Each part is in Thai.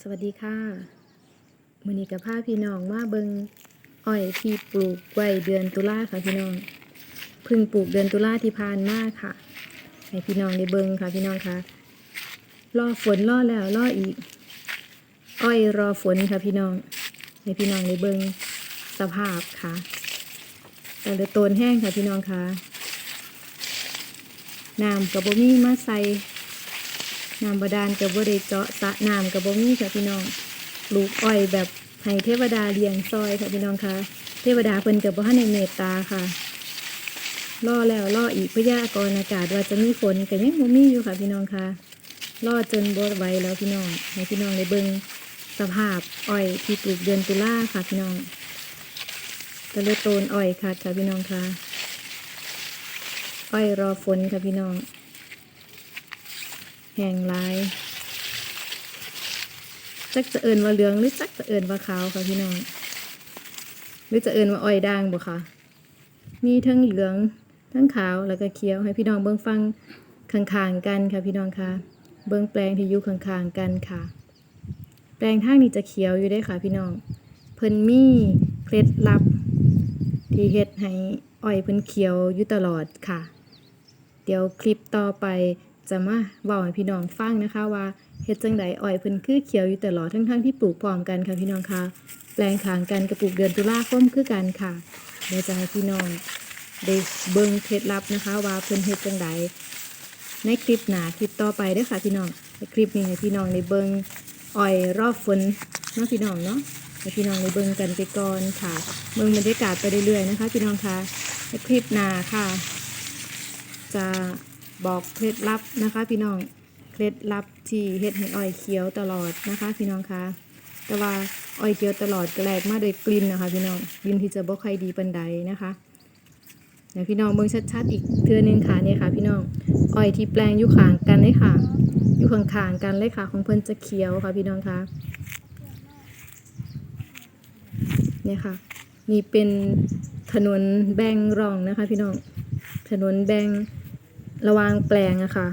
สวัสดีค่ะมือนี้กับพาพี่น้องมาเบิงอ้อยที่ปลูกไว้เดือนตุลาค่ะพี่น้องเพิ่งปลูกเดือนตุลาที่ผ่านมาค่ะ ให้พี่น้องได้เบิงค่ะพี่น้องค่ะรอฝนรอแล้วรออีก อ้อยรอฝนค่ะพี่น้อง ให้พี่น้องได้เบิงสภาพค่ะ แต่ละต้นแห้งค่ะพี่น้องค่ะน้ำกับบ่มีมาใส่ น้ำบาดาลกับบ่ได้เจาะสระน้ำกับบ่มีค่ะพี่น้องปลูกอ้อยแบบให้เทวดาเลี้ยงซอยค่ะพี่น้องค่ะเทวดาเพิ่นกับบ่ทันได้เมตตาค่ะรอแล้วรออีกพยากรณ์อากาศว่าจะมีฝนก็ยังบ่มีอยู่ค่ะพี่น้องค่ะรอจนบ่ไหวแล้วพี่น้องให้พี่น้องได้เบิ่งสภาพอ้อยที่ปลูกเดือนตุลาค่ะพี่น้องก็เลยโตนอ้อยค่ะค่ะพี่น้องค่ะอ้อยรอฝนค่ะพี่น้อง แหงหลาย จักจะเอินว่าเหลืองหรือจักจะเอินว่าขาวค่ะพี่น้อง หรือจะเอินว่าอ้อยด่างบ่ค่ะ มีทั้งเหลืองทั้งขาวแล้วก็เขียวให้พี่น้องเบิ่งฟังข้างๆกันค่ะพี่น้องค่ะ เบิ่งแปลงที่อยู่ข้างๆกันค่ะ แปลงทางนี้จะเขียวอยู่ได้ค่ะพี่น้อง เพิ่นมีเคล็ดลับ ที่เฮ็ดให้อ้อยเพิ่นเขียวอยู่ตลอดค่ะ เดี๋ยวคลิปต่อไป จะมาเว้าให้พี่น้องฟังนะคะว่าเฮ็ดจังไดอ้อยเพิ่นคือเขียวอยู่ตลอดทั้งๆที่ปลูกพร้อมกันค่ะพี่น้องคะแปลงขางกันกับปลูกเดือนตุลาคมคือกันค่ะเดี๋ยวจะให้พี่น้องได้เบิ่งเคล็ดลับนะคะ ว่าเพิ่นเฮ็ดจังไดในคลิปหนาคลิปต่อไปด้อค่ะพี่น้องในคลิปนี้ให้พี่น้องได้เบิ่งอ้อยรอบฝนเนาะพี่น้องเนาะให้พี่น้องได้เบิ่งกันไปก่อนค่ะเบิ่งบรรยากาศไปเรื่อยๆนะคะ พี่น้องคะในคลิปหนาค่ะ จะ บอกเคล็ดลับนะคะ พี่น้องเคล็ดลับที่เฮ็ดให้อ้อยเขียวตลอดนะคะ พี่น้องคะแต่ว่าอ้อยเขียวตลอดก็แลกมาโดยกลิ่นนะคะ พี่น้องกลิ่นที่จะบ่ค่อยดีปานใดนะคะเดี๋ยวพี่น้องเบิ่งชัดๆอีกเทือนึงค่ะเนี่ยค่ะ พี่น้องอ้อยที่แปลงอยู่ข้างกันเลยค่ะ อยู่ข้างๆกันเลยค่ะ ของเพิ่นจะเขียวค่ะ พี่น้องคะเนี่ยค่ะนี่เป็นถนนแบ่งร่องนะคะ พี่น้องถนนแบ่ง ระวางแปลงอะค่ะ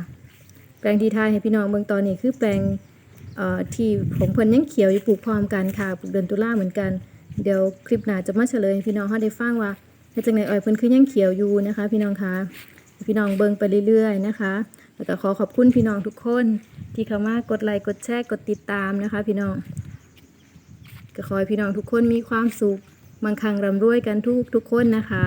แปลงที่ทายให้พี่น้องเบิ่งตอนนี้คือแปลงที่ผมเพิ่นยังเขียวอยู่ปลูกพร้อมกันค่ะปลูกเดือนตุลาเหมือนกัน เดี๋ยวคลิปหน้าจะมาเฉลยให้พี่น้องเฮาได้ฟังว่าเฮ็ดจังได๋อ้อยเพิ่นคือยังเขียวอยู่นะคะ พี่น้องคะพี่น้องเบิ่งไปเรื่อยๆนะคะ แล้วก็ขอขอบคุณพี่น้องทุกคน ที่เข้ามากดไลค์กดแชร์กดติดตามนะคะ พี่น้องก็ขอให้พี่น้องทุกคนมีความสุขมั่งคั่งร่ำรวยกันทุกทุกคนนะคะ